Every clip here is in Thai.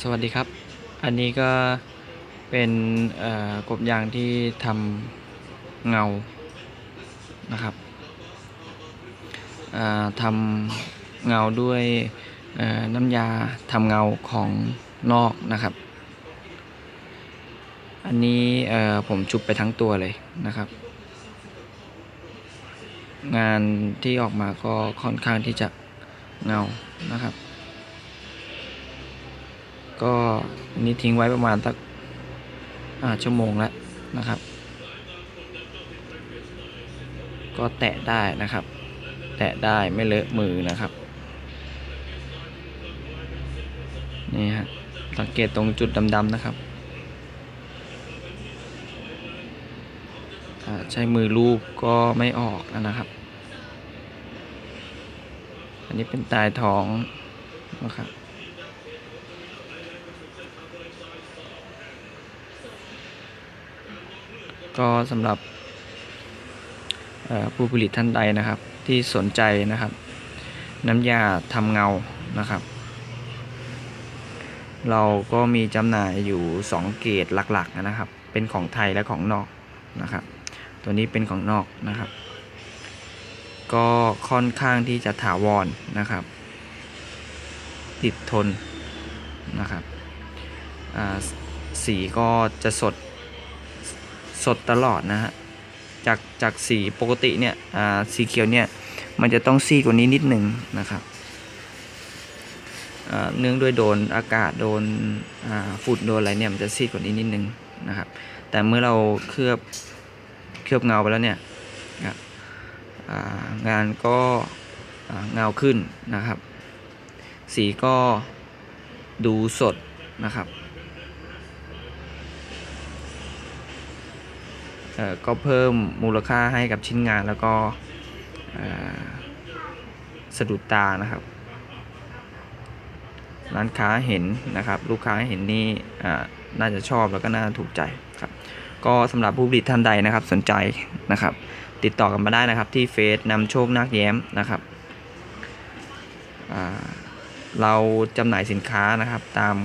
สวัสดีครับ อันนี้ก็เป็นกบยางที่ทำเงานะครับทำเงาด้วยน้ำยาทำเงาของนอกนะครับ อันนี้ผมชุบไปทั้งตัวเลยนะครับ งานที่ออกมาก็ค่อนข้างที่จะเงานะครับ ก็นี้ทิ้งไว้ประมาณสักชั่วโมงแล้วนะครับ ก็แตะได้นะครับ แตะได้ไม่เลอะมือนะครับ นี่ฮะสังเกตตรงจุดดำๆนะครับใช้มือลูบก็ไม่ออกนะครับ อันนี้เป็นตายท้องนะครับ ก็สำหรับผู้ผลิตท่านใดนะครับ ที่สนใจนะครับ น้ำยาทำเงานะครับ เราก็มีจำหน่ายอยู่ 2 เกรดหลักๆนะครับ เป็นของไทยและของนอกนะครับ ตัวนี้เป็นของนอกนะครับ ก็ค่อนข้างที่จะถาวรนะครับ ติดทนนะครับสีก็จะสด สดตลอดนะฮะจากจากสีปกติเนี่ยสีเขียวเนี่ยมันจะต้องซีดกว่านี้นิดหนึ่งนะครับเนื่องด้วยโดนอากาศโดนฝุ่นโดนอะไรเนี่ยมันจะซีดกว่านี้นิดหนึ่งนะครับ แต่เมื่อเราเคลือบเคลือบเงาไปแล้วเนี่ยงานก็เงาขึ้นนะครับ สีก็ดูสดนะครับ ก็เพิ่มมูลค่าให้กับชิ้นงานแล้วก็สะดุดตานะครับ ร้านค้าเห็นนะครับ ลูกค้าเห็นนี่น่าจะชอบแล้วก็น่าถูกใจครับ ก็สำหรับผู้ผลิตท่านใดนะครับสนใจนะครับ ติดต่อกันมาได้นะครับที่เฟซนำโชคนักแย้มนะครับเราจำหน่ายสินค้านะครับตาม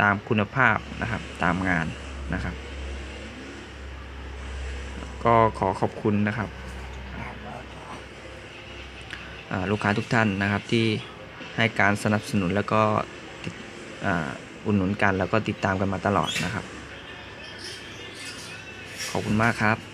ตามคุณภาพนะครับตามงานนะครับ ก็ขอขอบคุณนะครับลูกค้าทุกท่านนะครับที่ให้การสนับสนุนแล้วก็อุดหนุนกันแล้วก็ติดตามกันมาตลอดนะครับ ขอบคุณมากครับ